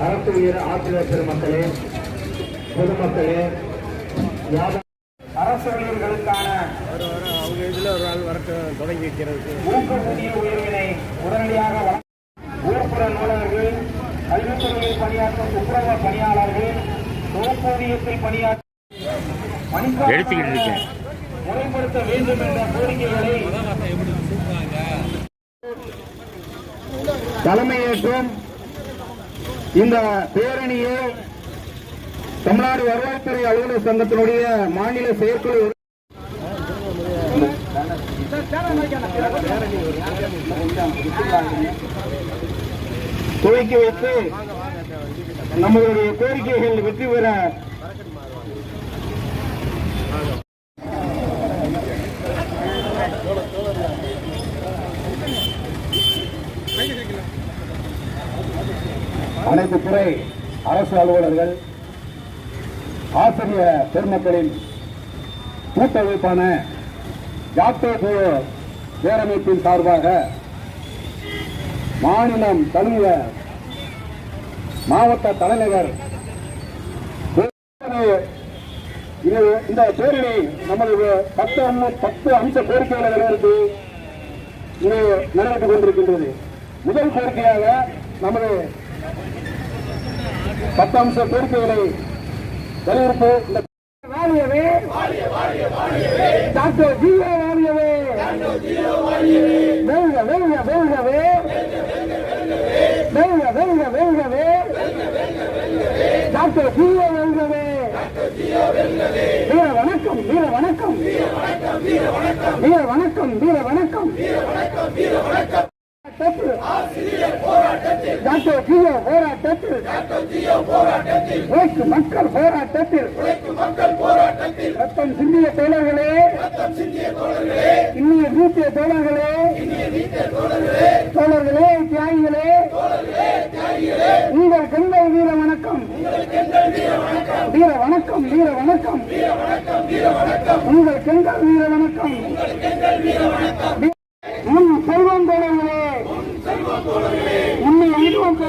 ஆசிரியர் ஆசிரியர் பெருமக்களே பொதுமக்களே அரசு ஊழியர்களுக்கான அவங்க இதில் ஒரு வரட்டு தொடங்கி வைக்கிறதுக்கு ஊக்கக்கூடிய உயர்வினை உடனடியாக ஊர்ப்புற நூலகர்கள் கல்வித்துறையில் பணியாற்றும் துப்புரவு பணியாளர்கள் தொகுப்பூதியத்தில் பணியாற்றும். முறைப்படுத்த வேண்டும் என்ற கோரிக்கைகளை தலைமையேற்றும் இந்த பேரணியை தமிழ்நாடு வருவாய்த்துறை அலுவலர் சங்கத்தினுடைய மாநில செயற்குழு துவக்கி வைத்து நம்மளுடைய கோரிக்கைகள் வெற்றி பெற அனைத்து துறை அரசு அலுவலர்கள் ஆசிரிய பெருமக்களின் கூட்டமைப்பான ஜாக்டோ குழு பேரமைப்பின் சார்பாக மாநிலம் தழுவிய மாவட்ட தலைநகர் இது இந்த பேரணி நமது பத்து பத்து அம்ச கோரிக்கைகளை நிறைவேற்றி இது நிறைவேற்றிக் கொண்டிருக்கின்றது. முதல் கோரிக்கையாக நமது பத்து அம்ச கோரிக்கைகளை வலியுறுத்து இந்த வாழியவே டாக்டர் ஜிஓ வாழியவே வெல்க வெல்க வெல்கவே வெல்க வெல்க வெல்கவே டாக்டர் ஜிஓ வெல்கவே வீர வணக்கம் வீர வணக்கம் வீர வணக்கம் வீர வணக்கம் போராட்டத்தில். உழைக்கும் மக்கள் போராட்டத்தில். ரத்தம் சிந்திய தோழர்களே. இன்னிய வீட்டிய தோழர்களே. தோழர்களே. தியாகிகளே. உங்கள் கண்கள் வீர வணக்கம். வீர வணக்கம். வீர வணக்கம் உங்கள் கண்கள் வீர வணக்கம்.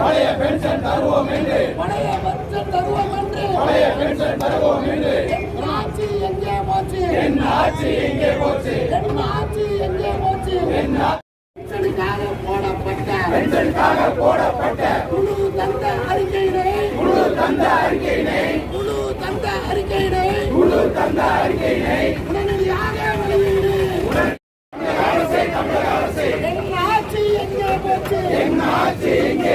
பழைய பென்ஷன் தருவோம் என்று பழைய பென்ஷன் தருவோம் என்று ஆட்சி எங்கே போச்சு ஆட்சி எங்கே போச்சு ஆட்சி எங்கே போச்சு பென்ஷனுக்காக போடப்பட்ட பென்ஷனுக்காக போடப்பட்ட குழு தந்த அறிக்கையினை குழு தந்த அறிக்கையினை குழு தந்த அறிக்கையினை குழு தந்த அறிக்கையினை உடனடியாக வெளியீடு என் ஆட்சி எங்கே போச்சு என் ஆட்சி எங்கே